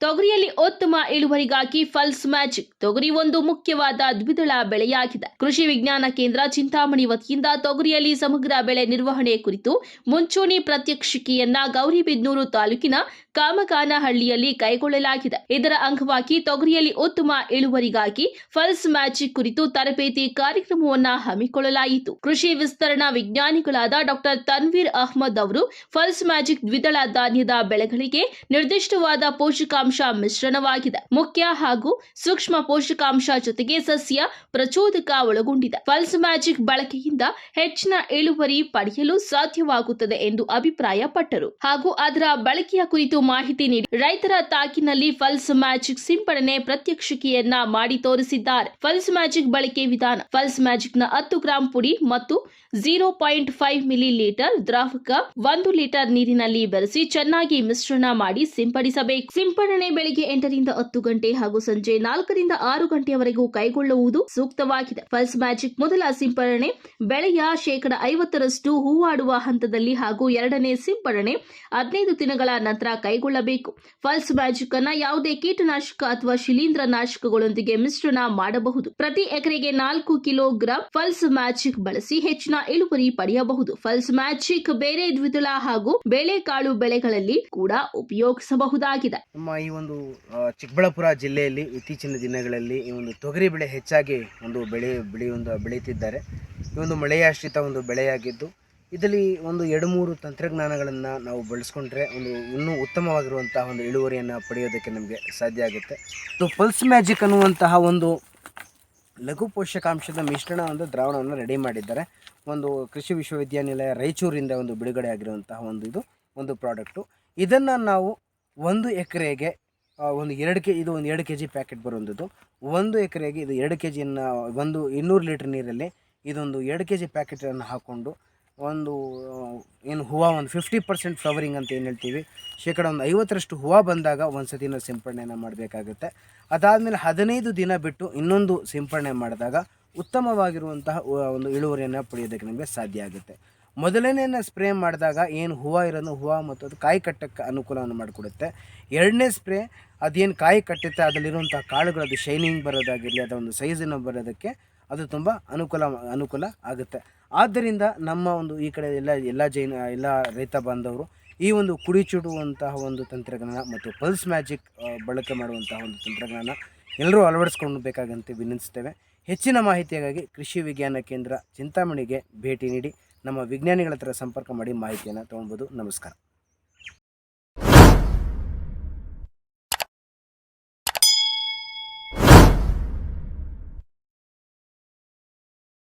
ತೊಗರಿಯಲ್ಲಿ ಉತ್ತಮ ಇಳುವರಿಗಾಗಿ ಫಲ್ಸ್ ಮ್ಯಾಜಿಕ್ ತೊಗರಿ ಒಂದು ಮುಖ್ಯವಾದ ದ್ವಿದಳ ಬೆಳೆಯಾಗಿದೆ. ಕೃಷಿ ವಿಜ್ಞಾನ ಕೇಂದ್ರ ಚಿಂತಾಮಣಿ ವತಿಯಿಂದ ತೊಗರಿಯಲ್ಲಿ ಸಮಗ್ರ ಬೆಳೆ ನಿರ್ವಹಣೆ ಕುರಿತು ಮುಂಚೂಣಿ ಪ್ರಾತ್ಯಕ್ಷಿಕೆಯನ್ನ ಗೌರಿಬಿದ್ನೂರು ತಾಲೂಕಿನ ಕಾಮಗಾನಹಳ್ಳಿಯಲ್ಲಿ ಕೈಗೊಳ್ಳಲಾಗಿದೆ. ಇದರ ಅಂಗವಾಗಿ ತೊಗರಿಯಲ್ಲಿ ಉತ್ತಮ ಇಳುವರಿಗಾಗಿ ಫಲ್ಸ್ ಮ್ಯಾಜಿಕ್ ಕುರಿತು ತರಬೇತಿ ಕಾರ್ಯಕ್ರಮವನ್ನ ಹಮ್ಮಿಕೊಳ್ಳಲಾಯಿತು. ಕೃಷಿ ವಿಸ್ತರಣಾ ವಿಜ್ಞಾನಿಗಳಾದ ಡಾಕ್ಟರ್ ತನ್ವೀರ್ ಅಹ್ಮದ್ ಅವರು ಫಲ್ಸ್ ಮ್ಯಾಜಿಕ್ ದ್ವಿದಳ ಧಾನ್ಯದ ಬೆಳೆಗಳಿಗೆ ನಿರ್ದಿಷ್ಟವಾದ ಪೋಷಕಾಂಶ ಮಿಶ್ರಣವಾಗಿದೆ. ಮುಖ್ಯ ಹಾಗೂ ಸೂಕ್ಷ್ಮ ಪೋಷಕಾಂಶ ಜೊತೆಗೆ ಸಸ್ಯ ಪ್ರಚೋದಕ ಒಳಗೊಂಡಿದೆ. ಫಲ್ಸ್ ಮ್ಯಾಜಿಕ್ ಬಳಕೆಯಿಂದ ಹೆಚ್ಚಿನ ಇಳುವರಿ ಪಡೆಯಲು ಸಾಧ್ಯವಾಗುತ್ತದೆ ಎಂದು ಅಭಿಪ್ರಾಯಪಟ್ಟರು. ಹಾಗೂ ಅದರ ಬಳಕೆಯ ಕುರಿತು ಮಾಹಿತಿ ನೀಡಿ ರೈತರ ತಾಕಿನಲ್ಲಿ ಫಲ್ಸ್ ಮ್ಯಾಜಿಕ್ ಸಿಂಪಡಣೆ ಪ್ರತ್ಯಕ್ಷಿಕೆಯನ್ನ ಮಾಡಿ ತೋರಿಸಿದ್ದಾರೆ. ಫಲ್ಸ್ ಮ್ಯಾಜಿಕ್ ಬಳಕೆ ವಿಧಾನ ಫಲ್ಸ್ ಮ್ಯಾಜಿಕ್ನ ಹತ್ತು ಗ್ರಾಂ ಪುಡಿ ಮತ್ತು zero point five millilitre ದ್ರಾವಕ ಒಂದು ಲೀಟರ್ ನೀರಿನಲ್ಲಿ ಬೆರೆಸಿ ಚೆನ್ನಾಗಿ ಮಿಶ್ರಣ ಮಾಡಿ ಸಿಂಪಡಿಸಬೇಕು. ಸಿಂಪಡಣೆ ಬೆಳಿಗ್ಗೆ ಎಂಟರಿಂದ ಹತ್ತು ಗಂಟೆ ಹಾಗೂ ಸಂಜೆ ನಾಲ್ಕರಿಂದ ಆರು ಗಂಟೆಯವರೆಗೂ ಕೈಗೊಳ್ಳುವುದು ಸೂಕ್ತವಾಗಿದೆ. ಫಲ್ಸ್ ಮ್ಯಾಜಿಕ್ ಮೊದಲ ಸಿಂಪಡಣೆ, ಬೆಳೆಯ ಶೇಕಡ ಐವತ್ತರಷ್ಟು ಹೂವಾಡುವ ಹಂತದಲ್ಲಿ ಹಾಗೂ ಎರಡನೇ ಸಿಂಪಡಣೆ ಹದಿನೈದು ದಿನಗಳ ನಂತರ ಕೈಗೊಳ್ಳಬೇಕು. ಫಲ್ಸ್ ಮ್ಯಾಜಿಕ್ ಅನ್ನ ಯಾವುದೇ ಕೀಟನಾಶಕ ಅಥವಾ ಶಿಲೀಂಧ್ರ ನಾಶಕಗಳೊಂದಿಗೆ ಮಿಶ್ರಣ ಮಾಡಬಹುದು. ಪ್ರತಿ ಎಕರೆಗೆ ನಾಲ್ಕು ಕಿಲೋಗ್ರಾಂ ಫಲ್ಸ್ ಮ್ಯಾಜಿಕ್ ಬಳಸಿ ಹೆಚ್ಚಿನ ಇಳುವರಿ ಪಡೆಯಬಹುದು. ಫಲ್ಸ್ ಮ್ಯಾಜಿಕ್ ಬೇರೆ ದ್ವಿದಳ ಹಾಗೂ ಬೇಳೆಕಾಳು ಬೆಳೆಗಳಲ್ಲಿ ಕೂಡ ಉಪಯೋಗಿಸಬಹುದಾಗಿದೆ. ನಮ್ಮ ಒಂದು ಚಿಕ್ಕಬಳ್ಳಾಪುರ ಜಿಲ್ಲೆಯಲ್ಲಿ ಇತ್ತೀಚಿನ ದಿನಗಳಲ್ಲಿ ಈ ಒಂದು ತೊಗರಿ ಬೆಳೆ ಹೆಚ್ಚಾಗಿ ಒಂದು ಬೆಳೆ ಬೆಳೆಯೊಂದು ಬೆಳೆಯುತ್ತಿದ್ದಾರೆ. ಈ ಒಂದು ಮಳೆಯಾಶ್ರಿತ ಒಂದು ಬೆಳೆಯಾಗಿದ್ದು, ಇದರಲ್ಲಿ ಒಂದು ಎರಡು ಮೂರು ತಂತ್ರಜ್ಞಾನಗಳನ್ನು ನಾವು ಬಳಸ್ಕೊಂಡ್ರೆ ಒಂದು ಇನ್ನೂ ಉತ್ತಮವಾಗಿರುವಂತಹ ಒಂದು ಇಳುವರಿಯನ್ನು ಪಡೆಯೋದಕ್ಕೆ ನಮಗೆ ಸಾಧ್ಯ ಆಗುತ್ತೆ. ಇದು ಪಲ್ಸ್ ಮ್ಯಾಜಿಕ್ ಅನ್ನುವಂತಹ ಒಂದು ಲಘು ಪೋಷಕಾಂಶದ ಮಿಶ್ರಣ ಒಂದು ದ್ರಾವಣವನ್ನು ರೆಡಿ ಮಾಡಿದ್ದಾರೆ. ಒಂದು ಕೃಷಿ ವಿಶ್ವವಿದ್ಯಾನಿಲಯ ರಾಯಚೂರಿಂದ ಒಂದು ಬಿಡುಗಡೆ ಆಗಿರುವಂತಹ ಒಂದು ಇದು, ಒಂದು ಪ್ರಾಡಕ್ಟು. ಇದನ್ನು ನಾವು ಒಂದು ಎಕರೆಗೆ ಒಂದು ಎರಡು ಕೆ, ಇದು ಒಂದು ಎರಡು ಕೆ ಜಿ ಪ್ಯಾಕೆಟ್ ಬರುವಂಥದ್ದು. ಒಂದು ಎಕರೆಗೆ ಇದು ಎರಡು ಕೆ ಜಿಯನ್ನು ಒಂದು ಇನ್ನೂರು ಲೀಟ್ರ್ ನೀರಲ್ಲಿ ಇದೊಂದು ಎರಡು ಕೆ ಜಿ ಪ್ಯಾಕೆಟನ್ನು ಹಾಕ್ಕೊಂಡು ಒಂದು ಏನು ಹೂವು ಒಂದು ಫಿಫ್ಟಿ ಪರ್ಸೆಂಟ್ ಫ್ಲವರಿಂಗ್ ಅಂತ ಏನು ಹೇಳ್ತೀವಿ? ಶೇಕಡ ಒಂದು ಐವತ್ತರಷ್ಟು ಹೂವು ಬಂದಾಗ ಒಂದು ಸತಿನ ಸಿಂಪಡಣೆಯನ್ನು ಮಾಡಬೇಕಾಗುತ್ತೆ. ಅದಾದಮೇಲೆ ಹದಿನೈದು ದಿನ ಬಿಟ್ಟು ಇನ್ನೊಂದು ಸಿಂಪಡಣೆ ಮಾಡಿದಾಗ ಉತ್ತಮವಾಗಿರುವಂತಹ ಒಂದು ಇಳುವರಿಯನ್ನು ಪಡೆಯೋದಕ್ಕೆ ನಮಗೆ ಸಾಧ್ಯ ಆಗುತ್ತೆ. ಮೊದಲನೇನ ಸ್ಪ್ರೇ ಮಾಡಿದಾಗ ಏನು ಹೂವು ಇರೋದು, ಹೂವು ಮತ್ತು ಅದು ಕಾಯಿ ಕಟ್ಟಕ್ಕೆ ಅನುಕೂಲವನ್ನು ಮಾಡಿಕೊಡುತ್ತೆ. ಎರಡನೇ ಸ್ಪ್ರೇ ಅದೇನು ಕಾಯಿ ಕಟ್ಟುತ್ತೆ ಅದರಲ್ಲಿರುವಂಥ ಕಾಳುಗಳು, ಅದು ಶೈನಿಂಗ್ ಬರೋದಾಗಿರಲಿ ಅದರ ಒಂದು ಸೈಜನ್ನು ಬರೋದಕ್ಕೆ ಅದು ತುಂಬ ಅನುಕೂಲ ಅನುಕೂಲ ಆಗುತ್ತೆ. ಆದ್ದರಿಂದ ನಮ್ಮ ಒಂದು ಈ ಕಡೆ ಎಲ್ಲ ಎಲ್ಲ ಜೈನ, ಎಲ್ಲ ರೈತ ಬಾಂಧವರು ಈ ಒಂದು ಕುಡಿ ಚುಡುವಂತಹ ಒಂದು ತಂತ್ರಜ್ಞಾನ ಮತ್ತು ಪಲ್ಸ್ ಮ್ಯಾಜಿಕ್ ಬಳಕೆ ಮಾಡುವಂತಹ ಒಂದು ತಂತ್ರಜ್ಞಾನ ಎಲ್ಲರೂ ಅಳವಡಿಸ್ಕೊಳ್ಬೇಕಾಗಂತ ವಿನಂತಿಸ್ತೇವೆ. ಹೆಚ್ಚಿನ ಮಾಹಿತಿಗಾಗಿ ಕೃಷಿ ವಿಜ್ಞಾನ ಕೇಂದ್ರ ಚಿಂತಾಮಣಿಗೆ ಭೇಟಿ ನೀಡಿ. ನಮ್ಮ ವಿಜ್ಞಾನಿಗಳ ಹತ್ರ ಸಂಪರ್ಕ ಮಾಡಿ ಮಾಹಿತಿಯನ್ನು ತೊಗೊಳ್ಬೋದು. ನಮಸ್ಕಾರ.